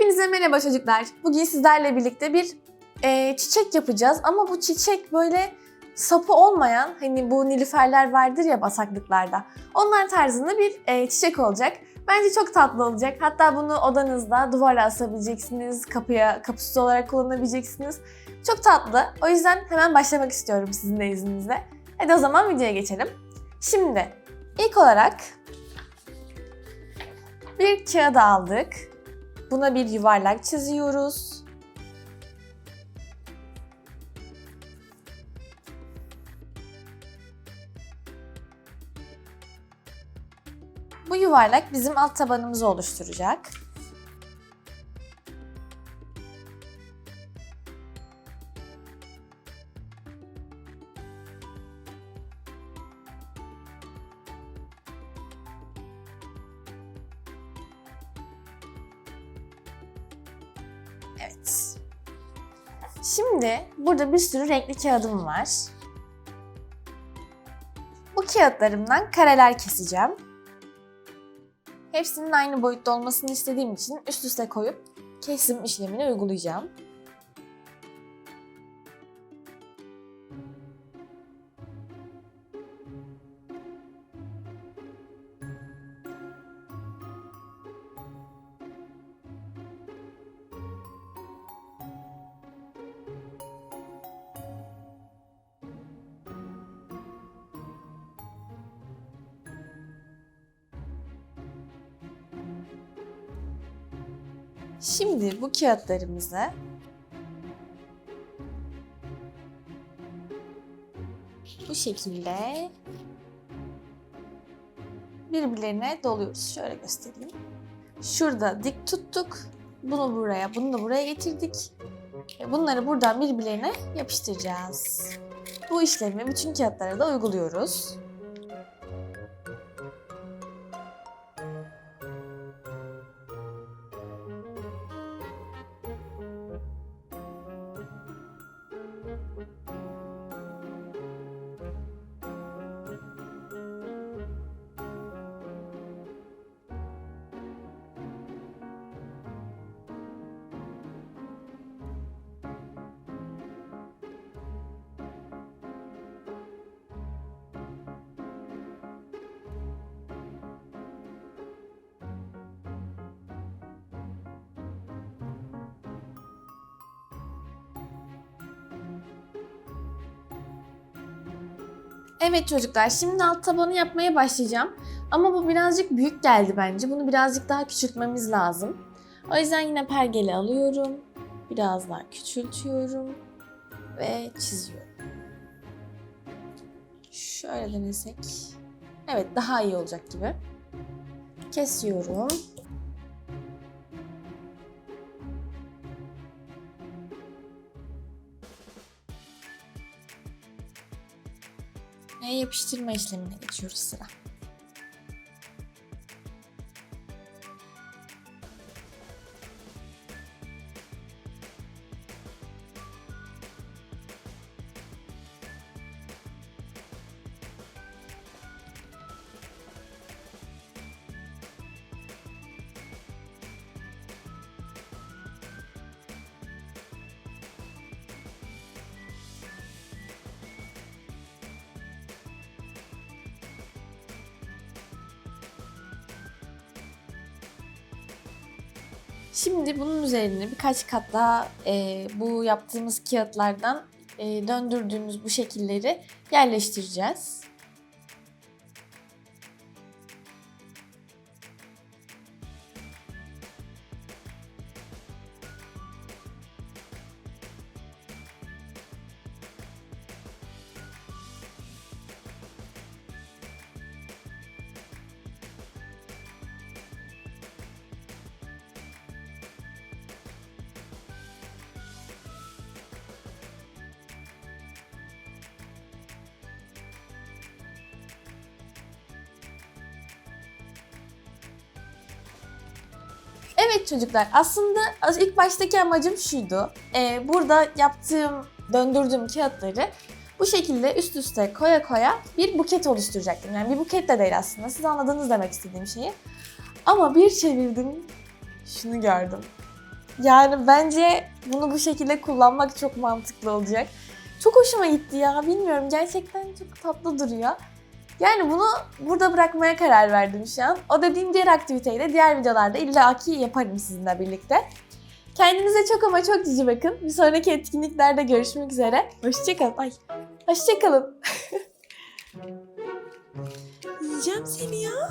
Hepinize merhaba çocuklar. Bugün sizlerle birlikte bir e, çiçek yapacağız ama bu çiçek böyle sapı olmayan hani bu nilüferler vardır ya basaklıklarda. Onlar tarzında bir e, çiçek olacak. Bence çok tatlı olacak. Hatta bunu odanızda duvara asabileceksiniz, kapıya kapısız olarak kullanabileceksiniz. Çok tatlı. O yüzden hemen başlamak istiyorum sizin de izninizle. Hadi o zaman videoya geçelim. Şimdi ilk olarak bir kağıt aldık. Buna bir yuvarlak çiziyoruz. Bu yuvarlak bizim alt tabanımızı oluşturacak. Evet. Şimdi burada bir sürü renkli kağıdım var. Bu kağıtlarımdan kareler keseceğim. Hepsinin aynı boyutta olmasını istediğim için üst üste koyup kesim işlemini uygulayacağım. Şimdi bu kağıtlarımızı bu şekilde birbirlerine doluyoruz. Şöyle göstereyim. Şurada dik tuttuk. Bunu buraya, bunu da buraya getirdik. Bunları buradan birbirlerine yapıştıracağız. Bu işlemi bütün kağıtlara da uyguluyoruz. Evet çocuklar, şimdi alt tabanı yapmaya başlayacağım. Ama bu birazcık büyük geldi bence. Bunu birazcık daha küçültmemiz lazım. O yüzden yine pergeli alıyorum. Biraz daha küçültüyorum. Ve çiziyorum. Şöyle denesek. Evet, daha iyi olacak gibi. Kesiyorum. Yapıştırma işlemine geçiyoruz sıra. Şimdi bunun üzerine birkaç kat daha e, bu yaptığımız kağıtlardan e, döndürdüğümüz bu şekilleri yerleştireceğiz. Evet çocuklar aslında ilk baştaki amacım şuydu. Ee, burada yaptığım, döndürdüğüm kağıtları bu şekilde üst üste koya koya bir buket oluşturacaktım. Yani bir buket de değil aslında. Siz anladınız demek istediğim şeyi. Ama bir çevirdim, şunu gördüm. Yani bence bunu bu şekilde kullanmak çok mantıklı olacak. Çok hoşuma gitti ya. Bilmiyorum gerçekten çok tatlı duruyor. Yani bunu burada bırakmaya karar verdim şu an. O dediğim diğer aktiviteyi de diğer videolarda illaki yaparım sizinle birlikte. Kendinize çok ama çok cici bakın. Bir sonraki etkinliklerde görüşmek üzere. Hoşçakalın. Ay. Hoşçakalın. Yiyeceğim seni ya.